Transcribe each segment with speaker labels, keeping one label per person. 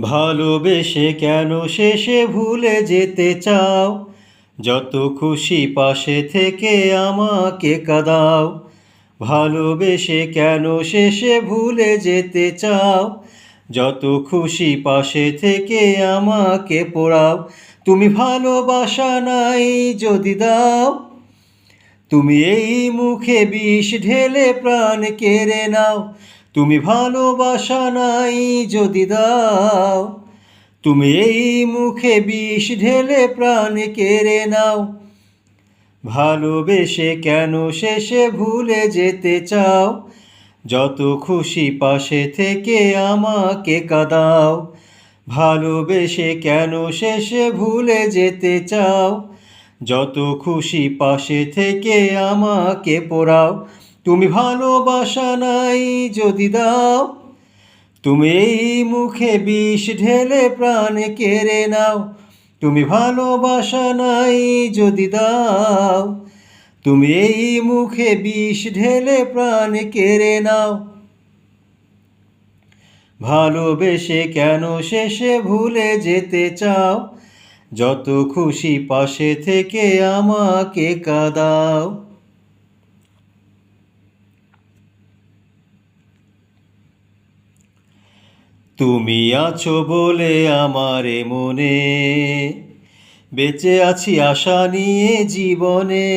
Speaker 1: ভালোবেসে কেন শেষে ভুলে যেতে চাও? যত খুশি পাশে থেকে আমাকে কাদাও। ভালোবেসে কেন শেষে ভুলে যেতে চাও? যত খুশি পাশে থেকে আমাকে পোড়াও। তুমি ভালোবাসা নাই যদি দাও। তুমি এই মুখে বিষ ঢেলে প্রাণ কেড়ে নাও। তুমি ভালোবাসা নাই যদি দাও, তুমি এই মুখে বিষ ঢেলে প্রাণ কেড়ে নাও। ভালোবেসে কেন শেষে ভুলে যেতে চাও? যত খুশি পাশে থেকে আমাকে কাদাও। ভালোবেসে কেন শেষে ভুলে যেতে চাও? যত খুশি পাশে থেকে আমাকে পোড়াও। তুমি ভালোবাসা নাই যদি দাও, তুমি এই মুখে বিষ ঢেলে প্রাণ কেড়ে নাও। তুমি ভালোবাসা নাই যদি দাও, তুমি এই মুখে বিষ ঢেলে প্রাণ কেড়ে নাও। ভালোবেসে কেন শেষে ভুলে যেতে চাও? যত খুশি পাশে থেকে আমাকে কাদাও। তুমি আছো বলে আমারে মনে। বেঁচে আছি আশা নিয়ে জীবনে।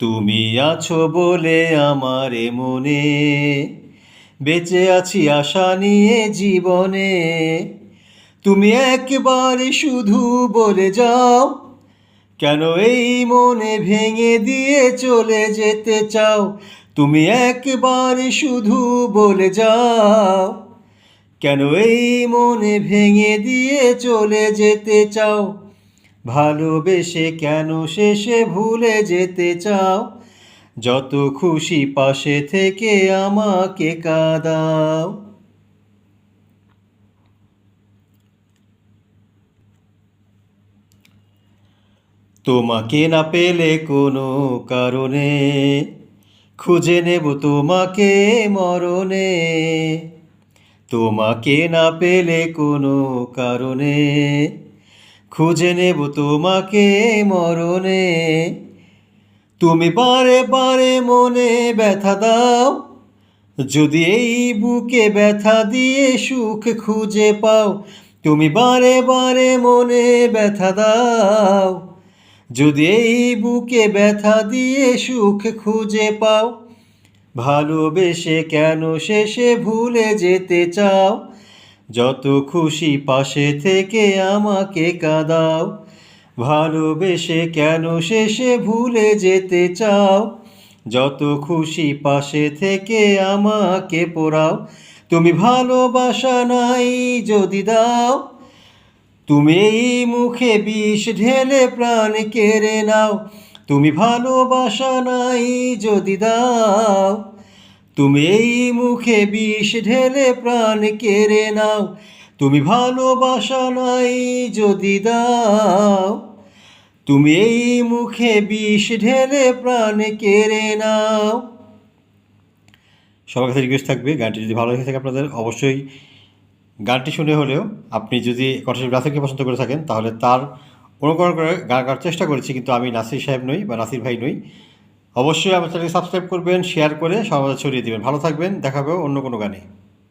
Speaker 1: তুমি আছো বলে আমারে মনে। বেঁচে আছি আশা নিয়ে জীবনে। তুমি একবারে শুধু বলে যাও, কেন এই মনে ভেঙে দিয়ে চলে যেতে চাও? তুমি একবার শুধু বলে যাও, কেন এই মনে ভেঙে দিয়ে চলে যেতে চাও? ভালোবেসে কেন শেষে ভুলে যেতে চাও? যত খুশি পাশে থেকে আমাকে কাদাও। তোমাকে না পেলে কোনো কারণে খুঁজে নেব তোমাকে মরণে। তোমাকে না পেলে কোনো কারণে। খুঁজে নেব তোমাকে মরণে। তুমি বারে বারে মনে ব্যথা দাও। যদি এই বুকে ব্যথা দিয়ে সুখ খুঁজে পাও, তুমি বারে বারে মনে ব্যথা দাও। যদি এই বুকে ব্যথা দিয়ে সুখ খুঁজে পাও, ভালোবেসে কেন শেষে ভুলে যেতে চাও? যত খুশি পাশে থেকে আমাকে কাঁদাও, ভালোবেসে কেন শেষে ভুলে যেতে চাও? যত খুশি পাশে থেকে আমাকে পোড়াও, তুমি ভালোবাসা নাই যদি দাও। তুমি মুখে বিষ ঢেলে প্রাণ কেড়ে নাও। তুমি ভালোবাসা নাই যদি দাও। তুমি মুখে বিষ ঢেলে প্রাণ কেড়ে নাও। তুমি ভালোবাসা নাই যদি দাও। তুমি এই মুখে বিষ ঢেলে প্রাণ কেড়ে নাও। সবার কাছে রিকোয়েস্ট থাকবে, গানটি যদি ভালো লেগে থাকে আপনাদের, অবশ্যই গানটি শুনে হলেও আপনি যদি কণ্ঠশিল্পী নাসিরকে পছন্দ করে থাকেন, তাহলে তার অনুকরণ করে গান গাওয়ার চেষ্টা করেছি, কিন্তু আমি নাসির সাহেব নই বা নাসির ভাই নই। অবশ্যই আমার চ্যানেলকে সাবস্ক্রাইব করবেন, শেয়ার করে সমাজে ছড়িয়ে দেবেন। ভালো থাকবেন দেখাবে অন্য কোনো গানে।